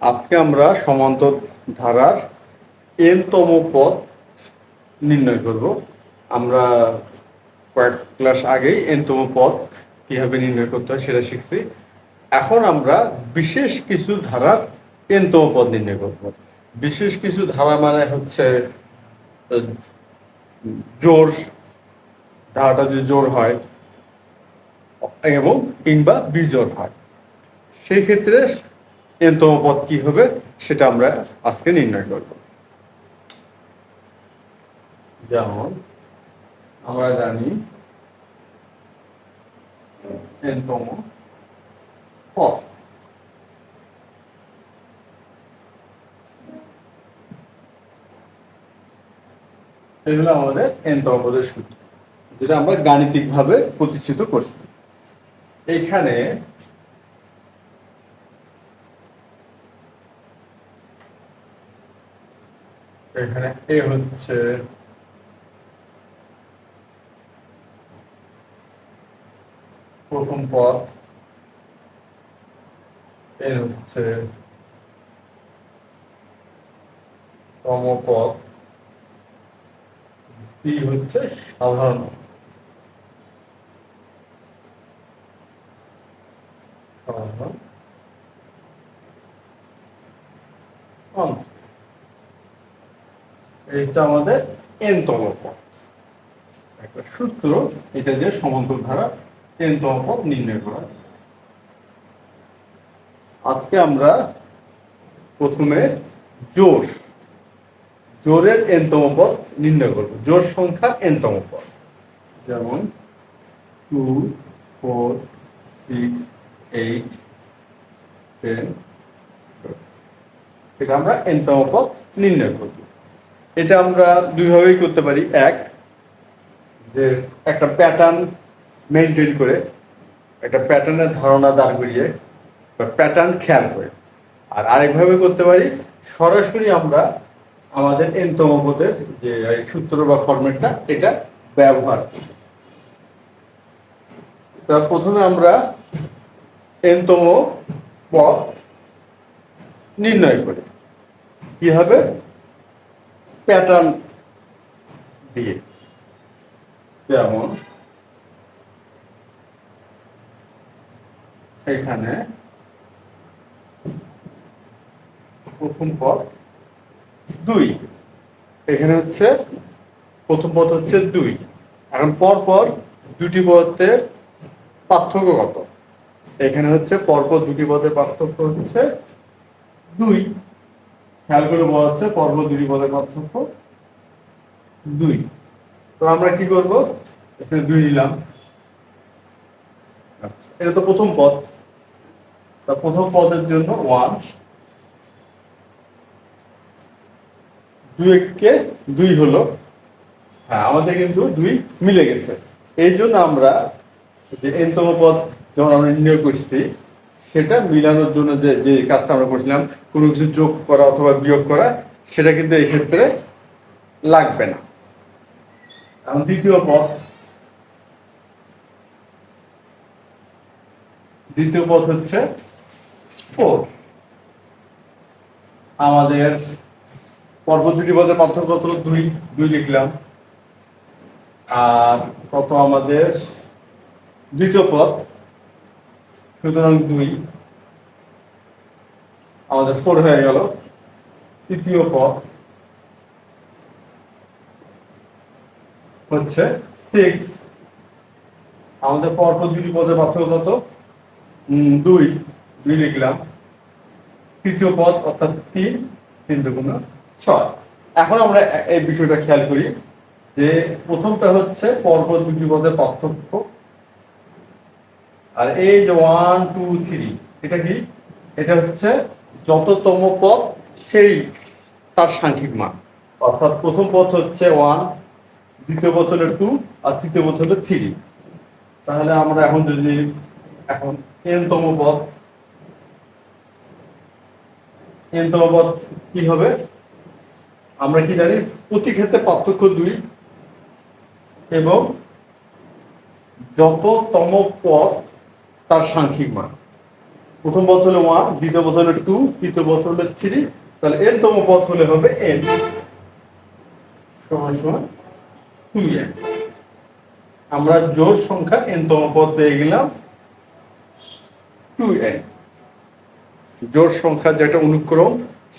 আজকে আমরা সমান্তর ধারার এনতম পদ নির্ণয় করব। আমরা কয়েক ক্লাস আগেই এনতম পদ কীভাবে নির্ণয় করতে হয় সেটা শিখছি। এখন আমরা বিশেষ কিছু ধারার এনতম পদ নির্ণয় করব। বিশেষ কিছু ধারা মানে হচ্ছে জোর, ধারাটা যদি জোর হয় এবং কিংবা বিজোর হয়। সেই ক্ষেত্রে এনতম পদ কি হবে সেটা আমরা আজকে নির্ণয় করব। যেমন আমরা জানি এনতম এগুলো আমাদের এনতম পদের সূত্র, যেটা আমরা গাণিতিকভাবে প্রতিষ্ঠিত করছি। এইখানে এখানে এ হচ্ছে প্রথম পথ। এর হচ্ছে তম পদ পি হচ্ছে সাধারণ অঙ্ক। হচ্ছে আমাদের এনতম পদ। একটা সূত্র, এটা দিয়ে সমান্তর ধারা এনতম পদ নির্ণয় করা। আজকে আমরা প্রথমে জোর জোরের এনতম পদ নির্ণয় করব। জোর সংখ্যার এনতম পদ। যেমন two, four, six, eight, ten এটা আমরা এনতম পদ নির্ণয় করব। এটা আমরা দুইভাবেই করতে পারি। এক, যে একটা প্যাটার্ন মেনটেন করে, একটা প্যাটার্নের ধারণা দাঁড় করিয়ে, বা প্যাটার্ন খেয়াল করে। আর আরেকভাবে করতে পারি, সরাসরি আমরা আমাদের এনতম পদের যে সূত্র বা ফরম্যাটটা এটা ব্যবহার করি। তা প্রথমে আমরা এনতম পথ নির্ণয় করি। কি হবে? প্যাটার্ন দিয়ে, যেমন এখানে প্রথম পদ দুই, এখানে হচ্ছে প্রথম পদ হচ্ছে দুই। এখন পর পর দুটি পদের পার্থক্য কত? এখানে হচ্ছে পরপর দুটি পদের পার্থক্য হচ্ছে দুই। খেয়াল করে বলা হচ্ছে পরপর দুটি পদের পার্থক্য দুই। তো আমরা কি করব? এখানে দুই নিলাম। আচ্ছা এটা তো প্রথম পদ। তা প্রথম পদের জন্য ওয়ান দুই কে দুই হলো। হ্যাঁ আমাদের কিন্তু দুই মিলে গেছে। এই জন্য আমরা যে এনতম পদ যখন আমরা নির্ণয় করছি সেটা মিলানোর জন্য যে যে কাজটা আমরা করছিলাম, কোনো কিছু যোগ করা অথবা বিয়োগ করা, সেটা কিন্তু এই ক্ষেত্রে লাগবে না। দ্বিতীয় পথ দ্বিতীয় পথ হচ্ছে ফোর। আমাদের পর্ব দুটি পদের পার্থক্য কত দুই দুই লিখলাম। আর কত আমাদের? দ্বিতীয় পদ। সুতরাং দুই। আমাদের ফোর হয়ে গেল। তৃতীয় পদ হচ্ছে সিক্স আমাদের পরপর দুটি পদের পার্থক্য কত? দুই। দুই লিখলাম। তৃতীয় পদ অর্থাৎ তিন তিন দুগুণ ছয়। এখন আমরা এই বিষয়টা খেয়াল করি যে প্রথমটা হচ্ছে পরপর দুটি পদের পার্থক্য আর এই যে ওয়ান টু থ্রি এটা কি? এটা হচ্ছে যততম পদ, সেই তার সাংখ্যিক মান। অর্থাৎ প্রথম পথ হচ্ছে ওয়ান দ্বিতীয় হলো টু আর তৃতীয় হলো থ্রি তাহলে আমরা এখন যদি, এখন এনতম পদ এনতম পথ কি হবে? আমরা কি জানি? প্রতি ক্ষেত্রে পার্থক্য দুই এবং যততম পদ তার সাংখ্যিক মান। প্রথম পথ হলো ওয়ান দ্বিতীয় পথ হলো টু তৃতীয় পথ হলো থ্রি তাহলে এন তম পথ হলে হবে এন সমান সমান টু এন আমরা জোড় সংখ্যা এন তম পদ পেয়ে গেলাম টু এন জোড় সংখ্যা যেটা অনুক্রম,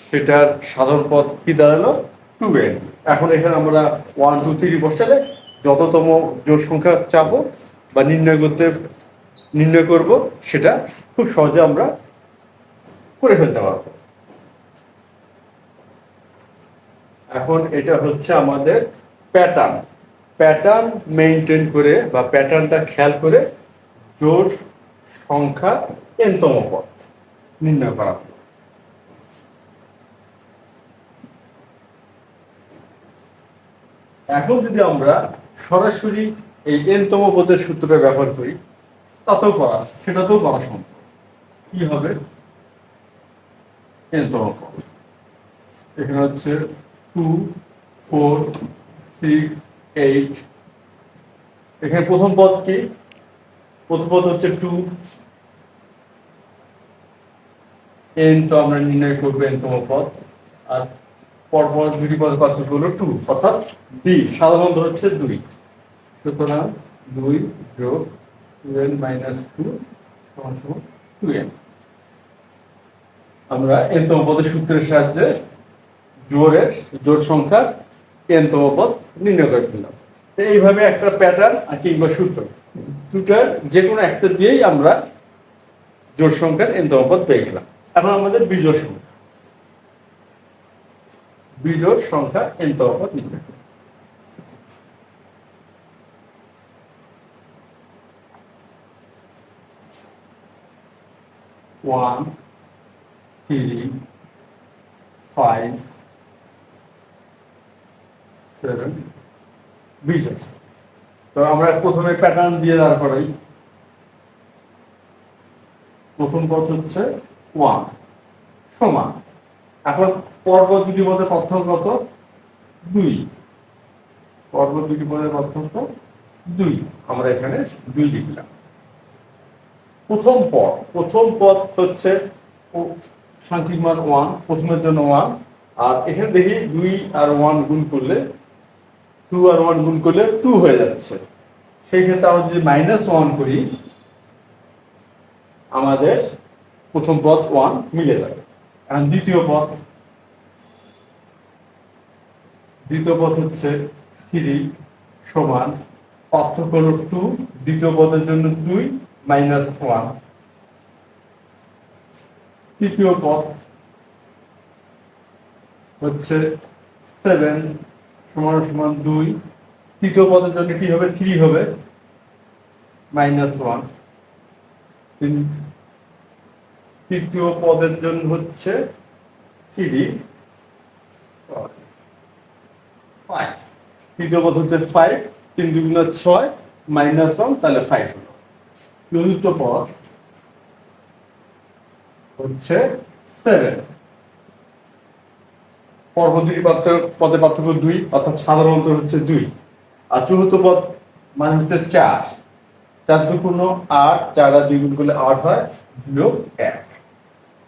সেটার সাধারণ পদ কি দাঁড়াল? টু এন এখন এখানে আমরা ওয়ান টু থ্রি বসালে যততম জোড় সংখ্যা চাবো বা নির্ণয় করতে নির্ণয় করব, সেটা খুব সহজে আমরা করে ফেলতে পারব এখন এটা হচ্ছে আমাদের প্যাটার্ন প্যাটার্ন মেনটেন করে বা প্যাটার্নটা খেয়াল করে জোড় সংখ্যা এনতম পথ নির্ণয় করা। এখন যদি আমরা সরাসরি এই এনতম পদের সূত্রটা ব্যবহার করি তাতেও করা সেটাতেও করা সম্ভব। কি হবে? এনতম পদ এখানে হচ্ছে টু ফোর সিক্স এইট এখানে প্রথম পদ কি? প্রথম পদ হচ্ছে টু এন তো আমরা নির্ণয় করব এন তম পদ। আর পরপর দুটি পদের পার্থক্য হলো টু অর্থাৎ বি সাধারণত হচ্ছে দুই। সুতরাং দুই যোগ টু এন মাইনাস টু সমান সমান টু আমরা এন পদের সূত্রের সাহায্যে জোরের, জোর সংখ্যার নির্ণয় এইভাবে একটা প্যাটার্ন কিংবা সূত্র, দুটার যে কোনো একটা দিয়েই আমরা জোর সংখ্যার এন তম পদ পেয়ে গেলাম। এখন আমাদের বিজোড় সংখ্যা। বিজোড় সংখ্যা এন তম পদ নির্ণয় ওয়ান থ্রি ফাইভ সেভেন বিজোড় তো আমরা প্রথমে প্যাটার্ন দিয়ে দাঁড় করাই। প্রথম পথ হচ্ছে ওয়ান সমান। এখন পর্ব দুটি পদে পার্থক্য কত? দুই। পর্ব দুটি পদের পার্থক্য দুই। আমরা এখানে দুই লিখলাম। প্রথম পদ। প্রথম পদ হচ্ছে সাংখ্যিক মান ওয়ান প্রথমের জন্য ওয়ান আর এখানে দেখি দুই আর ওয়ান গুণ করলে টু আর ওয়ান গুণ করলে টু হয়ে যাচ্ছে। সেই ক্ষেত্রে আমরা যদি মাইনাস ওয়ান করি, আমাদের প্রথম পদ ওয়ান মিলে যাবে। কারণ দ্বিতীয় পদ দ্বিতীয় পদ হচ্ছে থ্রি সমান পার্থক্য টু দ্বিতীয় পদের জন্য দুই মাইনাস ওয়ান তৃতীয় পদ হচ্ছে সেভেন সমান সমান দুই। তৃতীয় পদের জন্য কি হবে থ্রি হবে। মাইনাস ওয়ান তৃতীয় পদের জন্য হচ্ছে থ্রি ফাইভ তৃতীয় পদ হচ্ছে ফাইভ তিন দুগুণ ছয় মাইনাস ওয়ান তাহলে ফাইভ চতুর্থ পদ হচ্ছে সেভেন পরবর্তী পদের পার্থক্য দুই, অর্থাৎ সাধারণত হচ্ছে দুই। আর চতুর্থ পদ মানে হচ্ছে চার। চার দুগুণ আট, চার আর দুই গুণ করলে আট হয়, বিয়োগ এক।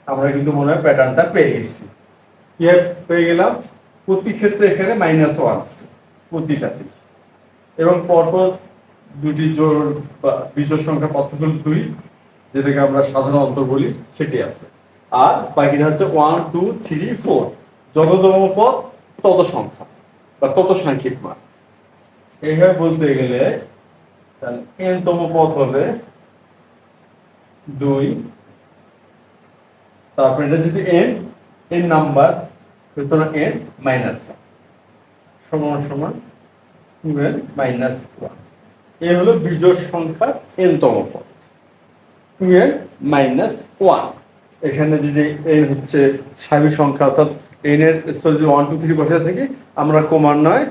আমরা কিন্তু মনে হয় প্যাটার্নটা পেয়ে গেছি। পেয়ে গেলাম? প্রতি ক্ষেত্রে এখানে মাইনাস ওয়ান আছে প্রতিটাতে এবং পরপর দুটি জোর বা বিজোড় সংখ্যা পার্থক্য দুই, যেটাকে আমরা সাধারণ অন্তর বলি, সেটি আছে। আর বাকিটা হচ্ছে ওয়ান টু থ্রি ফোর যততম পদ, তত সংখ্যা বা তত সাংখ্যিক মান। এইভাবে বলতে গেলে এন তম পদ হবে দুই। তারপরে এটা যদি এন এন নাম্বার, সুতরাং এন মাইনাস সমান সমান টু এন মাইনাস ওয়ান এ হলো বিজোড় সংখ্যা এন তম পদ। টু এন মাইনাস ওয়ান এখানে যদি এন হচ্ছে স্বাভাবিক সংখ্যা, অর্থাৎ এন এর যদি ওয়ান টু থ্রি বসে থাকি, আমরা ক্রমান্বয়ে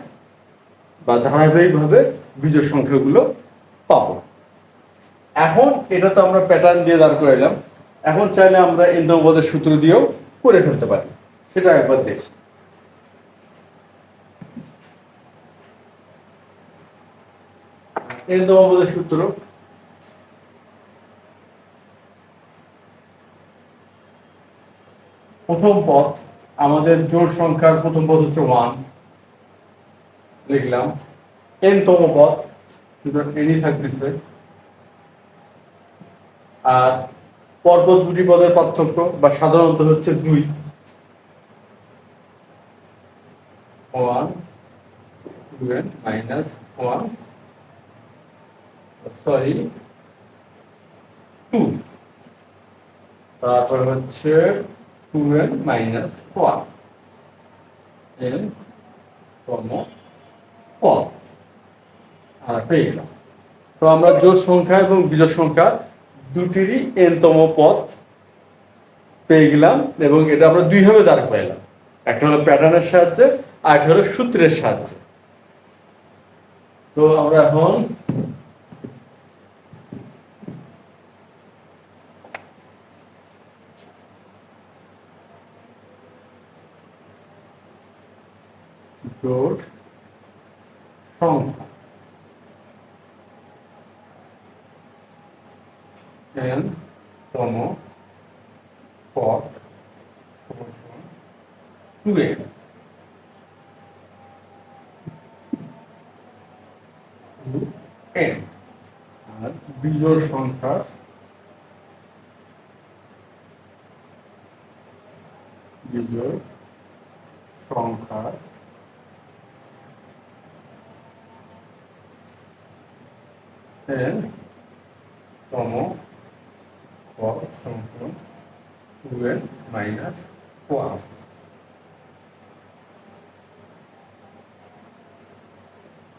বা ধারাবাহিকভাবে বিজোড় সংখ্যাগুলো পাবো। এখন এটা তো আমরা প্যাটার্ন দিয়ে দাঁড় করাইলাম। এখন চাইলে আমরা ইন্দ্রবোধের সূত্র দিয়েও করে ফেলতে পারি। সেটা একবার দেখি। ইন্দ্রবোধের সূত্র। প্রথম পদ আমাদের জোড় সংখ্যার প্রথম পদ হচ্ছে ওয়ান লিখলাম এন তম পদ শুধু এনই থাকতেছে। আর পরপর দুটি পদের পার্থক্য, বা সাধারণত হচ্ছে দুই। One minus one sorry two তারপর হচ্ছে two N minus one N আর পেয়ে গেলাম। তো আমরা জোড় সংখ্যা এবং বিজোড় সংখ্যা দুটিরই এনতম পদ পেয়ে গেলাম এবং এটা আমরা দুইভাবে দাঁড় পাইলাম একটা হলো প্যাটার্নের সাহায্যে, আর একটা হলো সূত্রের সাহায্যে। তো আমরা এখন জোড় সংখ্যা এন তম পদ টু এন এন আর বিজোড় সংখ্যা বিজোড় সংখ্যা এন তম পদ এন মাইনাস ওয়ান।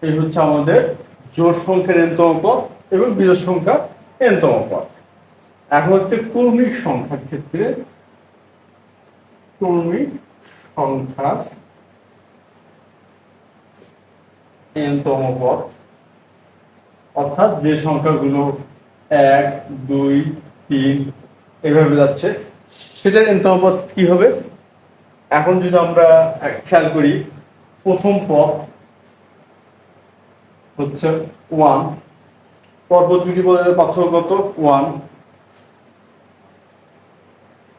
এই হচ্ছে আমাদের জোড় সংখ্যার এনতম পদ এবং বিজোড় সংখ্যা এনতম পদ। এখন হচ্ছে কর্মিক সংখ্যার ক্ষেত্রে কর্মিক সংখ্যা এনতম পদ অর্থাৎ যে সংখ্যাগুলো এক, দুই, তিন, এভাবে যাচ্ছে, সেটার এনতম পদ কি হবে? এখন যদি আমরা খেয়াল করি, প্রথম পদ হচ্ছে ওয়ান পরপর দুটি পদের পার্থক্য ওয়ান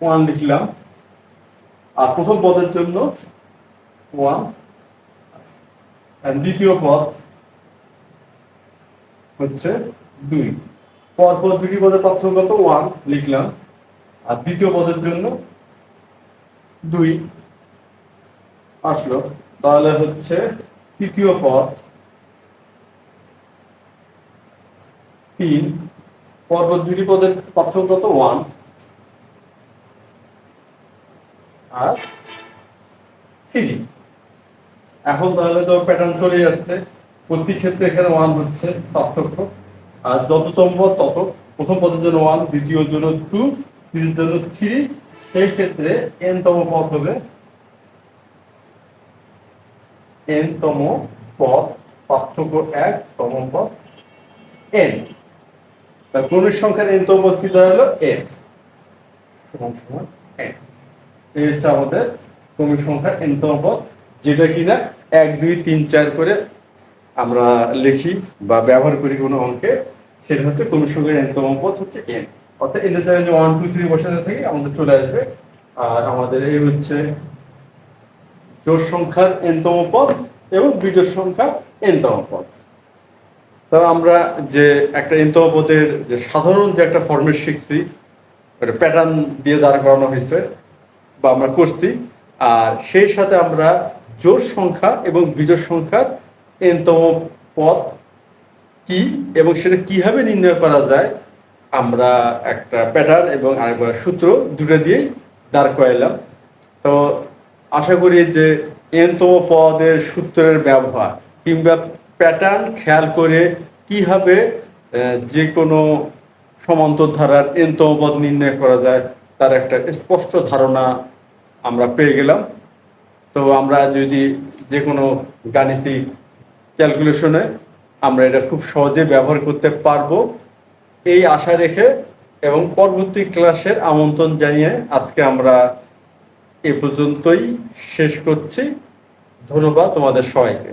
ওয়ান লিখলাম। আর প্রথম পদের জন্য ওয়ান দ্বিতীয় পদ হচ্ছে দুই। পরপর দুটি পদের পার্থক্য ওয়ান লিখলাম। আর দ্বিতীয় পদের জন্য দুই আসলো। তাহলে হচ্ছে তৃতীয় পদ তিন। পরপর দুটি পদের পার্থক্য কত ওয়ান। আর থ্রি। এখন তাহলে তো প্যাটার্ন চলে আসছে। প্রতি ক্ষেত্রে এখানে ওয়ান হচ্ছে পার্থক্য। আর যততম পদ তত প্রথম পদের জন্য ওয়ান দ্বিতীয় জন্য টু তৃতীয় জন্য থ্রি সেই ক্ষেত্রে এন তম পদ হবে। এন তম পদ, পার্থক্য এক, তম পদ এন ক্রমিক সংখ্যার এন তম পদ কি দাঁড়াল সমান সমান এন এই হচ্ছে আমাদের ক্রমিক সংখ্যার এন তম পদ, যেটা কিনা এক, দুই, তিন, চার করে আমরা লিখি বা ব্যবহার করি কোনো অঙ্কে, সেটা হচ্ছে ক্রমিক সংখ্যার এন তম পদ হচ্ছে এন অর্থাৎ এনের জায়গায় যে ওয়ান টু থ্রি বসাতে থাকি, আমাদের চলে আসবে। আর আমাদের এই হচ্ছে জোড় সংখ্যার এনতম পদ এবং বিজোড় সংখ্যার এনতম পদ। তবে আমরা যে একটা এনতম পদের যে সাধারণ যে একটা ফর্মেট শিখছি, একটা প্যাটার্ন দিয়ে দাঁড় করানো হয়েছে বা আমরা করছি, আর সেই সাথে আমরা জোড় সংখ্যা এবং বিজোড় সংখ্যার এনতম পদ কি এবং সেটা কীভাবে নির্ণয় করা যায়, আমরা একটা প্যাটার্ন এবং আরেকবার সূত্র দুটো দিয়েই দাঁড় করাইলাম। তো আশা করি যে এনতম পদের সূত্রের ব্যবহার কিংবা প্যাটার্ন খেয়াল করে কীভাবে যে কোনো সমান্তর ধারার এনতম পদ নির্ণয় করা যায়, তার একটা স্পষ্ট ধারণা আমরা পেয়ে গেলাম। তো আমরা যদি যে কোনো গাণিতিক ক্যালকুলেশনে আমরা এটা খুব সহজে ব্যবহার করতে পারব। এই আশা রেখে এবং পরবর্তী ক্লাসের আমন্ত্রণ জানিয়ে আজকে আমরা এ পর্যন্তই শেষ করছি। ধন্যবাদ তোমাদের সবাইকে।